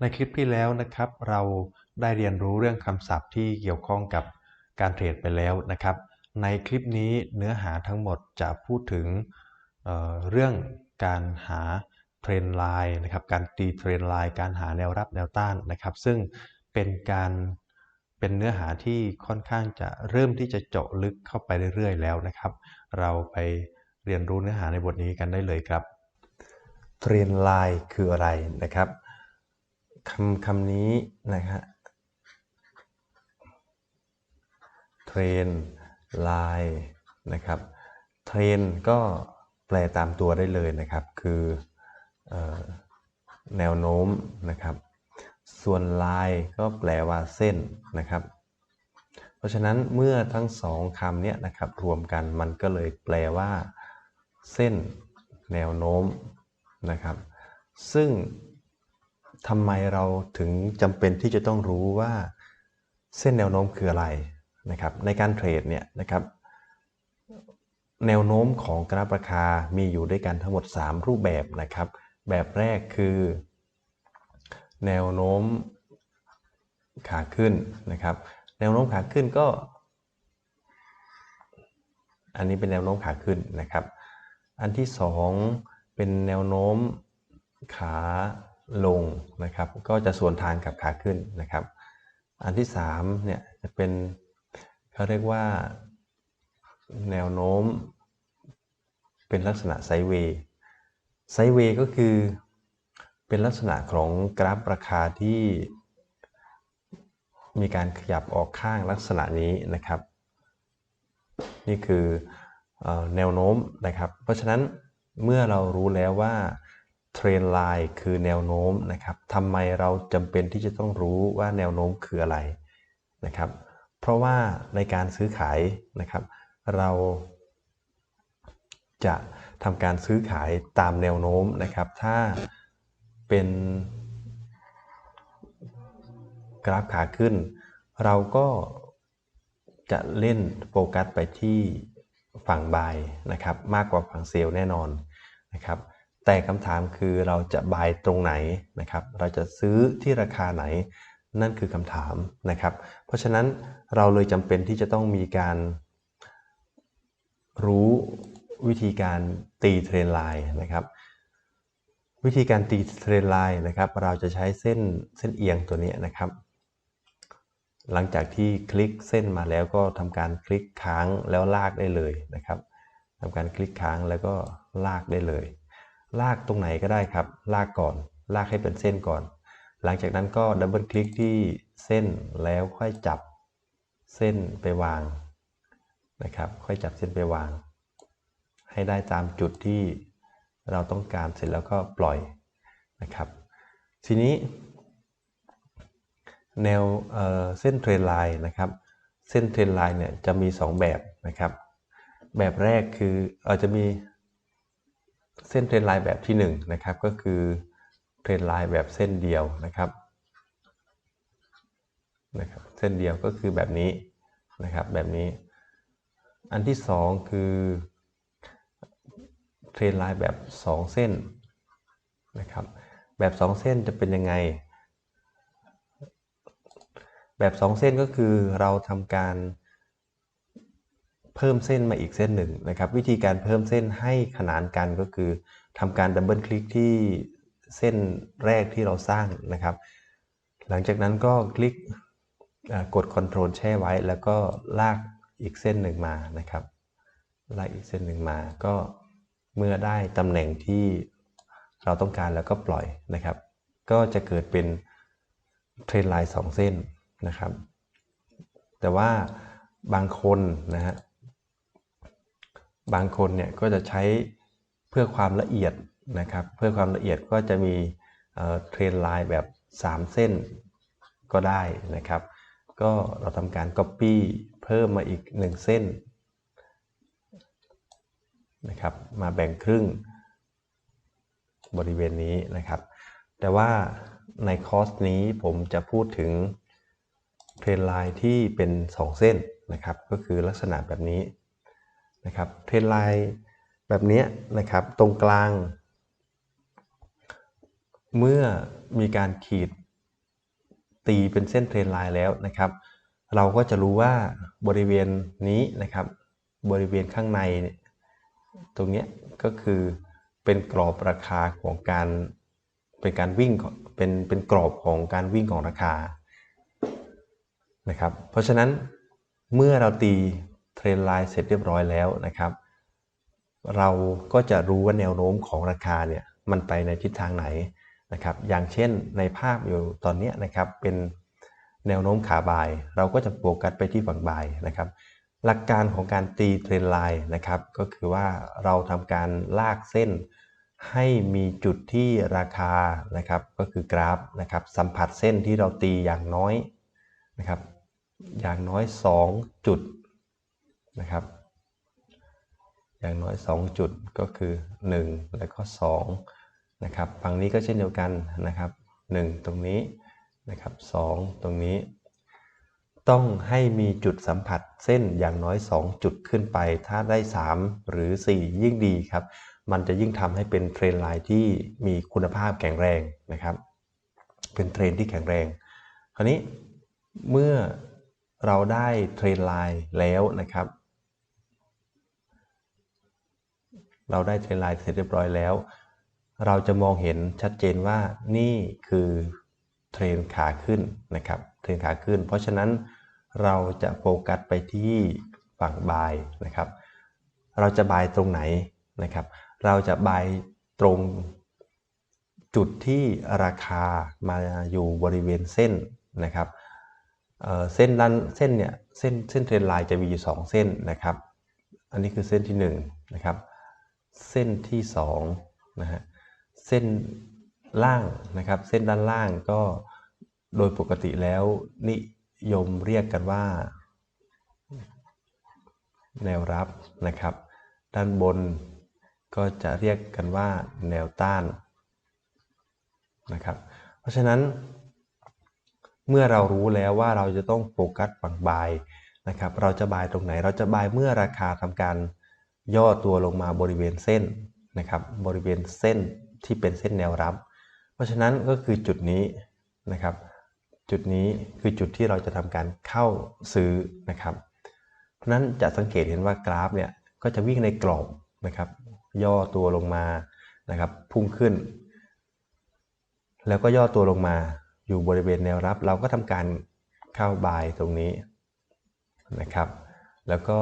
ในคลิปที่แล้วนะครับ เราได้เรียนรู้เรื่องคำศัพท์ที่เกี่ยวข้องกับการเทรดไปแล้วนะครับ ในคลิปนี้เนื้อหาทั้งหมดจะพูดถึงเเรื่องการหาเทรนไลน์นะครับ การตีเทรนไลน์การหาแนวรับแนวต้านนะครับ ซึ่งเป็นการเป็นเนื้อหาที่ค่อนข้างจะเริ่มที่จะเจาะลึกเข้าไปเรื่อยๆ แล้วนะครับ เราไปเรียนรู้เนื้อหาในบทนี้กันได้เลยครับเทรนไลน์คืออะไรนะครับ คำคำนี้นะฮะเทรนไลน์นะครับเทรนก็แปลตามตัวได้เลยนะครับ คือออแนวโน้มนะครับ ส่วนลายก็แปลว่าเส้นนะครับ เพราะฉะนั้นเมื่อทั้งสองคำเนี้ยนะครับรวมกันมันก็เลยแปลว่า เส้น แนวโน้มนะครับ ซึ่ง ทำไมเราถึงจำเป็นที่จะต้องรู้ว่าเส้นแนวโน้มคืออะไรนะครับในการเทรดเนี่ยนะครับแนวโน้มของกราฟราคา มีอยู่ด้วยกันทั้งหมด 3 รูปแบบนะครับ แบบแรกคือ แนวโน้มขาขึ้นนะครับ แนวโน้มขาขึ้นก็ อันนี้เป็นแนวโน้มขาขึ้นนะครับ อันที่ 2 เป็นแนวโน้มขา ลงนะครับ ก็จะส่วนทางกับขาขึ้นนะครับ อันที่3เนี่ยจะเป็นเขาเรียกว่าแนวโน้ม เป็นลักษณะไซเวย์ไซเวย์ก็คือเป็นลักษณะของกราฟราคาที่มีการขยับออกข้างลักษณะนี้นะครับ นี่คืออแนวโน้มนะครับ เพราะฉะนั้นเมื่อเรารู้แล้วว่า เทรนไลน์คือแนวโน้มนะครับทำไมเราจำเป็นที่จะต้องรู้ว่าแนวโน้มคืออะไรนะครับ เพราะว่าในการซื้อขายนะครับ เราจะทำการซื้อขายตามแนวโน้มนะครับ ถ้าเป็นกราฟขาขึ้น เราก็จะเล่นโฟกัสไปที่ฝั่งบายนะครับ มากกว่าฝั่งเซลล์แน่นอนนะครับ แต่คำถามคือเราจะบายตรงไหนนะครับ เราจะซื้อที่ราคาไหนนั่นคือคำถามนะครับ เพราะฉะนั้นเราเลยจำเป็นที่จะต้องมีการ รู้วิธีการตีเทรนไลน์นะครับ วิธีการตีเทรนไลน์นะครับ เราจะใช้เส้นเส้นเอียงตัวนี้นะครับ หลังจากที่คลิกเส้นมาแล้วก็ทำการคลิกค้างแล้วลากได้เลยนะครับทำการคลิกค้างแล้วก็ลากได้เลย ลากตรงไหนก็ได้ครับ ลากก่อน ลากให้เป็นเส้นก่อน หลังจากนั้นก็ดับเบิลคลิกที่เส้นแล้วค่อยจับเส้นไปวางนะครับ ค่อยจับเส้นไปวาง ให้ได้ตามจุดที่เราต้องการเสร็จแล้วก็ปล่อยนะครับ ทีนี้ แนวเเส้นเทรนไลน์นะครับ เส้นเทรนไลน์เนี่ยจะมี 2 แบบนะครับ แบบแรกคืออาจจะมี เส้นเทรนไลน์แบบที่1นะครับก็คือเทรนไลน์แบบเส้นเดียวนะครับนะครับเส้นเดียวก็คือแบบนี้นะครับแบบนี้ อันที่ 2 คือเทรนไลน์แบบ 2 เส้นนะครับแบบ 2 เส้นจะเป็นยังไง แบบ 2 เส้นก็คือเราทำการ เพิ่มเส้นมาอีกเส้นหนึ่งนะครับ วิธีการเพิ่มเส้นให้ขนานกันก็คือทำการดับเบิลคลิกที่เส้นแรกที่เราสร้างนะครับ หลังจากนั้นก็คลิกกด Ctrl แช่ไว้ แล้วก็ลากอีกเส้นหนึ่งมานะครับ ลากอีกเส้นหนึ่งมา ก็เมื่อได้ตำแหน่งที่เราต้องการแล้วก็ปล่อยนะครับ ก็จะเกิดเป็นเทรนไลน์สองเส้นนะครับ แต่ว่าบางคนนะฮะ บางคนเนี่ยก็จะใช้เพื่อความละเอียดนะครับ เพื่อความละเอียดก็จะมีเทรนไลน์แบบ 3 เส้นก็ได้นะครับ ก็เราทำการ Copy เพิ่มมาอีก 1 เส้นนะครับ มาแบ่งครึ่งบริเวณนี้นะครับ แต่ว่าในคอร์สนี้ผมจะพูดถึงเทรนไลน์ที่เป็น 2 เส้นนะครับ ก็คือลักษณะแบบนี้ นะครับเทรนไลน์แบบนี้นะครับตรงกลาง เมื่อมีการขีดตีเป็นเส้นเทรนไลน์แล้วนะครับ เราก็จะรู้ว่าบริเวณนี้นะครับ บริเวณข้างในตรงนี้ก็คือเป็นกรอบราคาของการเป็นการวิ่งเป็นเป็นกรอบของการวิ่งของราคานะครับ เพราะฉะนั้นเมื่อเราตี เทรนไลน์เสร็จเรียบร้อยแล้วนะครับ เราก็จะรู้ว่าแนวโน้มของราคาเนี่ยมันไปในทิศทางไหนนะครับ อย่างเช่นในภาพอยู่ตอนนี้นะครับเป็นแนวโน้มขาบาย เราก็จะโฟกัสไปที่ฝั่งบายนะครับ หลักการของการตีเทรนไลน์นะครับก็คือว่าเราทำการลากเส้น ให้มีจุดที่ราคานะครับก็คือกราฟนะครับสัมผัสเส้นที่เราตีอย่างน้อยนะครับอย่างน้อย 2 จุด นะครับ อย่างน้อย 2 จุดก็คือ 1 แล้วก็2นะครับฝั่งนี้ก็เช่นเดียวกันนะครับ 1 ตรงนี้นะครับ2ตรงนี้ ต้องให้มีจุดสัมผัสเส้นอย่างน้อย 2 จุดขึ้นไป ถ้าได้ 3 หรือ 4 ยิ่งดีครับ มันจะยิ่งทำให้เป็นเทรนไลน์ที่มีคุณภาพแข็งแรงนะครับ เป็นเทรนที่แข็งแรง คราวนี้เมื่อเราได้เทรนไลน์แล้วนะครับ เราได้เทรนไลน์เสร็จเรียบร้อยแล้ว เราจะมองเห็นชัดเจนว่านี่คือเทรนขาขึ้นนะครับเทรนขาขึ้น เพราะฉะนั้นเราจะโฟกัสไปที่ฝั่งบายนะครับ เราจะบายตรงไหนนะครับ เราจะบายตรงจุดที่ราคามาอยู่บริเวณเส้นนะครับเเส้นด้านเส้นเนี่ยเส้นเส้นเทรนไลน์จะมีอยู่2เส้นนะครับ อันนี้คือเส้นที่1นะครับ เส้นที่2นะฮะเส้นล่างนะครับ เส้นด้านล่างก็โดยปกติแล้วนิยมเรียกกันว่า แนวรับนะครับ ด้านบนก็จะเรียกกันว่าแนวต้านนะครับ เพราะฉะนั้น เมื่อเรารู้แล้วว่าเราจะต้องโฟกัสฝั่งบายนะครับ เราจะบายตรงไหน เราจะบายเมื่อราคาทำการ ย่อตัวลงมาบริเวณเส้นนะครับบริเวณเส้นที่เป็นเส้นแนวรับ เพราะฉะนั้นก็คือจุดนี้นะครับ จุดนี้คือจุดที่เราจะทำการเข้าซื้อนะครับ เพราะนั้นจะสังเกตเห็นว่ากราฟเนี่ยก็จะวิ่งในกรอบนะครับ ย่อตัวลงมานะครับพุ่งขึ้น แล้วก็ย่อตัวลงมาอยู่บริเวณแนวรับ เราก็ทำการเข้าบายตรงนี้นะครับ แล้วก็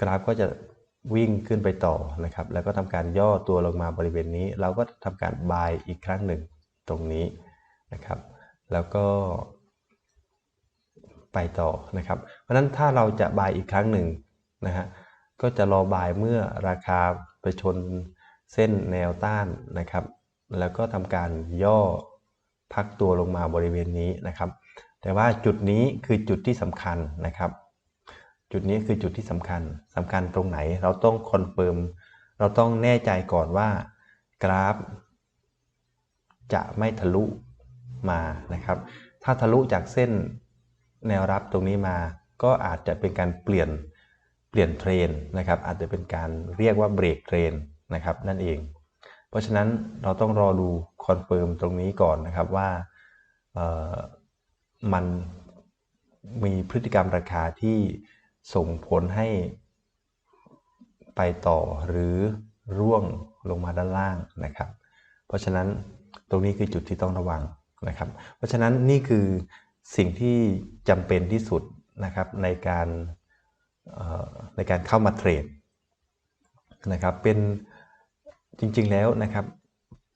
กราฟก็จะวิ่งขึ้นไปต่อนะครับ แล้วก็ทำการย่อตัวลงมาบริเวณนี้ เราก็ทำการบายอีกครั้งหนึ่งตรงนี้นะครับ แล้วก็ไปต่อนะครับ เพราะฉะนั้นถ้าเราจะบายอีกครั้งหนึ่งนะฮะก็จะรอบายเมื่อราคาไปชนเส้นแนวต้านนะครับ แล้วก็ทำการย่อพักตัวลงมาบริเวณนี้นะครับ แต่ว่าจุดนี้คือจุดที่สำคัญนะครับ จุดนี้คือจุดที่สำคัญสำคัญตรงไหนเราต้องคอนเฟิร์มเราต้องแน่ใจก่อนว่ากราฟ จะไม่ทะลุมานะครับ ถ้าทะลุจากเส้นแนวรับตรงนี้มา ก็อาจจะเป็นการเปลี่ยนเปลี่ยนเทรนนะครับ อาจจะเป็นการเรียกว่าเบรกเทรนนะครับ นั่นเอง เพราะฉะนั้นเราต้องรอดูคอนเฟิร์มตรงนี้ก่อนนะครับว่ามันมีพฤติกรรมราคาที่ ส่งผลให้ไปต่อหรือร่วงลงมาด้านล่างนะครับ เพราะฉะนั้นตรงนี้คือจุดที่ต้องระวังนะครับ เพราะฉะนั้นนี่คือสิ่งที่จำเป็นที่สุดนะครับในการในการเข้ามาเทรดนะครับเป็นจริงๆแล้วนะครับ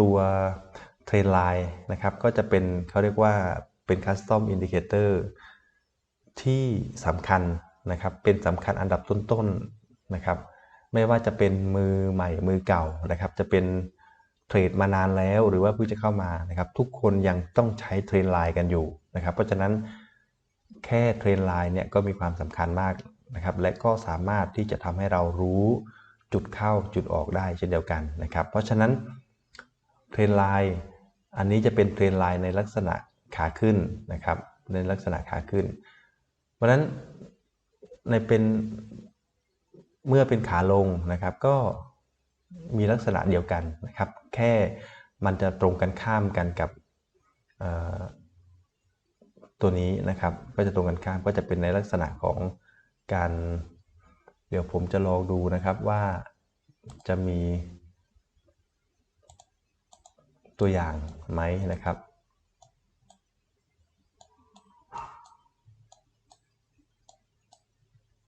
ตัวเทรนไลน์นะครับก็จะเป็นเขาเรียกว่าเป็นคัสตอมอินดิเคเตอร์ที่สำคัญ นะครับเป็นสำคัญอันดับต้นๆนะครับไม่ว่าจะเป็นมือใหม่มือเก่านะครับจะเป็นเทรดมานานแล้วหรือว่าเพิ่งจะเข้ามานะครับทุกคนยังต้องใช้เทรนไลน์กันอยู่นะครับเพราะฉะนั้นแค่เทรนไลน์เนี่ยก็มีความสำคัญมากนะครับและก็สามารถที่จะทำให้เรารู้จุดเข้าจุดออกได้เช่นเดียวกันนะครับ เพราะฉะนั้นเทรนไลน์อันนี้จะเป็นเทรนไลน์ในลักษณะขาขึ้นนะครับในลักษณะขาขึ้น เพราะฉะนั้น ในเป็นเมื่อเป็นขาลงนะครับ ก็มีลักษณะเดียวกันนะครับ แค่มันจะตรงกันข้ามกันกับตัวนี้นะครับ ก็จะตรงกันข้ามก็จะเป็นในลักษณะของการ เดี๋ยวผมจะลองดูนะครับว่าจะมีตัวอย่างไหมนะครับ